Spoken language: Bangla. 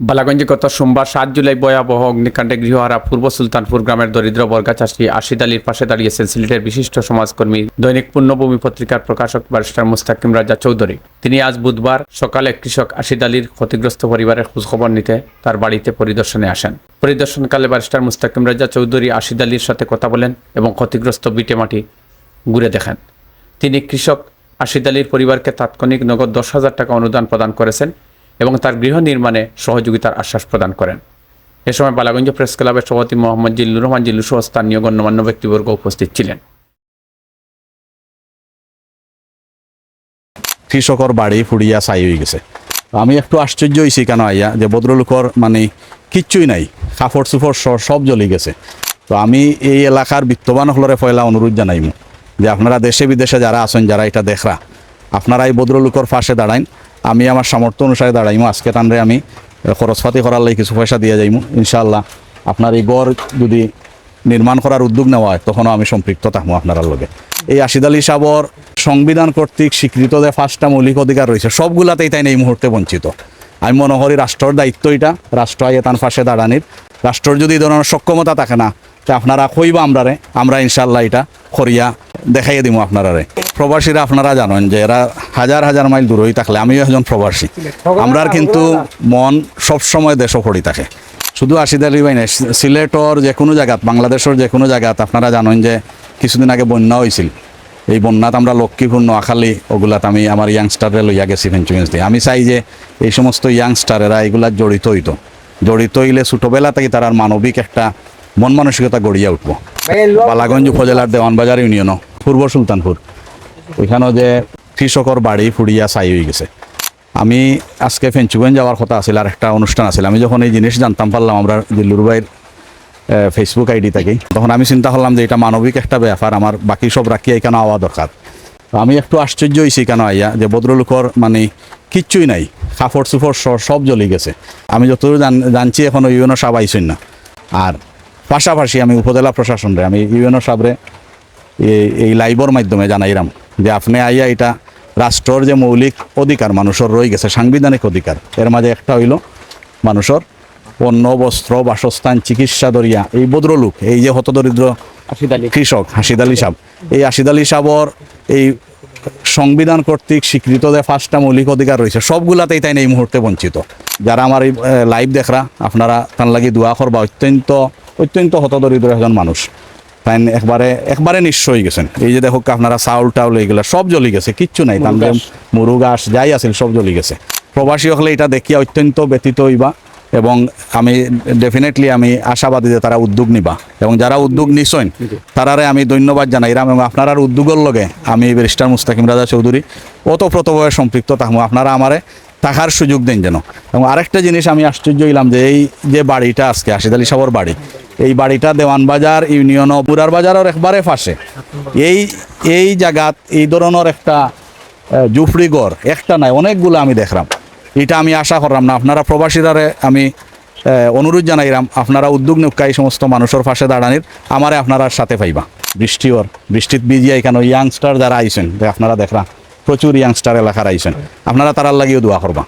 বালাগঞ্জে গত সোমবার সাত জুলাই ভয়াবহ অগ্নিকাণ্ডে গৃহহারা পূর্ব সুলতানপুর গ্রামের দরিদ্র বর্গা চাষী আশিদ আলীর পাশে দাঁড়িয়েছেন সিলেটের বিশিষ্ট সমাজকর্মী দৈনিক পূর্ণভূমি পত্রিকার প্রকাশক ব্যারিস্টার মুস্তাকিম রাজা চৌধুরী। তিনি আজ বুধবার সকালে কৃষক আশিদ আলীর ক্ষতিগ্রস্ত পরিবারের খোঁজখবর নিতে তার বাড়িতে পরিদর্শনে আসেন। পরিদর্শনকালে ব্যারিস্টার মুস্তাকিম রাজা চৌধুরী আশিদ আলীর সাথে কথা বলেন এবং ক্ষতিগ্রস্ত বিটে মাটি ঘুরে দেখেন। তিনি কৃষক আশিদ আলীর পরিবারকে তাৎক্ষণিক নগদ দশ হাজার টাকা অনুদান প্রদান করেছেন এবং তার গৃহ নির্মাণে সহযোগিতার আশ্বাস প্রদান করেন। এ সময় বালাগঞ্জ প্রেস ক্লাবের সভাপতি মোহাম্মদ জিল্লুর রহমান জিল্লু সহ স্থানীয় গণ্যমান্য ব্যক্তিবর্গ উপস্থিত ছিলেন। কৃষকর বাড়ি ফুড়িয়া ছাই হয়ে গেছে। আমি একটু আশ্চর্য হয়েছি কেন আইয়া যে ভদ্রলোকর মানে কিচ্ছুই নাই, কাপড় চুপড় সব জ্বলি গেছে। তো আমি এই এলাকার বিত্তবান হলরে পয়লা অনুরোধ জানাইমু, যে আপনারা দেশে বিদেশে যারা আছেন, যারা এটা দেখরা, আপনারা এই ভদ্রলোকর পাশে দাঁড়াইন। আমি আমার সামর্থ্য অনুসারে দাঁড়াইমু। আজকে টানরে আমি খরচপাতি করার লাগে কিছু পয়সা দিয়ে যাইমু। ইনশাল্লাহ আপনার এই গড় যদি নির্মাণ করার উদ্যোগ নেওয়া হয়, তখনও আমি সম্পৃক্ত থাকব আপনার লগে। এই আশিদ আলী সাবর সংবিধান কর্তৃক স্বীকৃত যে পাঁচটা মৌলিক অধিকার রয়েছে, সবগুলাতেই তাই এই মুহূর্তে বঞ্চিত। আমি মনে করি রাষ্ট্রের দায়িত্ব এটা, রাষ্ট্র আইয়ে তার পাশে দাঁড়ানির। রাষ্ট্রের যদি ধরনের সক্ষমতা থাকে না, তা আপনারা কইবা আমরারে, আমরা ইনশাল্লাহ এটা করিয়া দেখাইয়ে দিব আপনারারে। প্রবাসীরা আপনারা জানেন যে এরা হাজার হাজার মাইল দূরই থাকলে আমিও একজন প্রবাসী। আমরার কিন্তু মন সবসময় দেশও পড়ি থাকে। শুধু আশিদ আলী ভাই নাই সিলেটর যে কোনো জায়গাত বাংলাদেশের যে কোনো জায়গাত আপনারা জানেন যে কিছুদিন আগে বন্যা হয়েছিল এই বন্যাত আমরা লক্ষ্মীপুর নোয়াখালী ওগুলাত আমি আমার ইয়াংস্টারে লইয়া গেছি ভেঞ্চুয়েন্স দিয়ে। আমি চাই যে এই সমস্ত ইয়াংস্টারেরা এগুলা জড়িত হইতো। জড়িত হইলে ছোটোবেলা থেকে তার মানবিক একটা মন মানসিকতা গড়িয়া উঠবো। বালাগঞ্জ উপজেলার দেওয়ানবাজার ইউনিয়নও। পূর্ব সুলতানপুর। ওইখানেও যে কৃষকর বাড়ি ফুড়িয়া ছাই হয়ে গেছে। আমি আজকে ফেঞ্চুগঞ্জ যাওয়ার কথা আছিল, আর একটা অনুষ্ঠান আছিল। আমি যখন এই জিনিস জানতাম পারলাম, আমরা দিল্লুর ভাইয়ের ফেসবুক আইডি থাকি, তখন আমি চিন্তা করলাম যে এটা মানবিক একটা ব্যাপার, আমার বাকি সব রাখিয়া এখানে আওয়া দরকার? আমি একটু আশ্চর্য হয়েছি কেন আইয়া, যে ভদ্রলোকর মানে কিচ্ছুই নাই, কাপড় চুপড় সব জ্বলি গেছে। আমি যতদূর জান- জানছি এখন ইউএনও সাহেব আইসেন না। আর পাশাপাশি আমি উপজেলা প্রশাসনরে আমি ইউএনও সাহেবরে এই- এই লাইভর মাধ্যমে জানাইরাম যে আপনি আইয়া এটা রাষ্ট্রর যে মৌলিক অধিকার মানুষের রয়ে গেছে সাংবিধানিক অধিকার এর মাঝে একটা হইল মানুষের অন্ন বস্ত্র বাসস্থান চিকিৎসা দরিয়া এই ভদ্রলোক এই যে হতদরিদ্র কৃষক হাসিদ আলী সাহেব এই হাসিদ আলী সাহেবর এই সংবিধান কর্তৃক স্বীকৃত যে পাঁচটা মৌলিক অধিকার রয়েছে সবগুলাতেই তাই এই মুহূর্তে বঞ্চিত। যারা আমার এই লাইভ দেখরা আপনারা তার লাগি দোয়া করবা অত্যন্ত অত্যন্ত হতদরিদ্র একজন মানুষ। তাই একবারে একবারে হয়ে গেছেন। এই যে দেখো আপনারা চাউল টাউল এইগুলা সব জ্বলি গেছে কিচ্ছু নাই তার মুরু গাছ যাই আছিল সব জ্বলি গেছে। প্রবাসী হলে এটা দেখিয়া অত্যন্ত ব্যতীত হইবা এবং আমি ডেফিনেটলি আমি আশাবাদী যে তারা উদ্যোগ নিবা। এবং যারা উদ্যোগ নিছেন তারারে আমি ধন্যবাদ জানাইরাম এবং আপনার উদ্যোগের লগে আমি ব্যারিস্টার মুস্তাকিম রাজা চৌধুরী ওতপ্রোতভাবে সম্পৃক্ত থাকব। আপনারা আমারে থাকার সুযোগ দেন যেন। এবং আরেকটা জিনিস আমি আশ্চর্য হইলাম যে এই যে বাড়িটা আজকে আশিদ আলী সাহর বাড়ি এই বাড়িটা দেওয়ানবাজার ইউনিয়ন পুরার বাজারের একবারে পাশে। এই এই জায়গাত, এই ধরনের একটা জুফরি গড় একটা নাই, অনেকগুলো আমি দেখলাম। এটা আমি আশা করলাম না, আপনারা প্রবাসীরারে আমি অনুরোধ জানাইলাম, আপনারা উদ্যোগ নিকা, এই সমস্ত মানুষের পাশে দাঁড়ানির, আমারে আপনারা সাথে পাইবা। বৃষ্টি ওর, বৃষ্টিত বিজিয়া এখানে ইয়াংস্টার যারা আইছেন, যে আপনারা দেখরা প্রচুর ইয়াংস্টার এলাকার আইছেন, আপনারা তারার লাগিয়েও দোয়া করবা।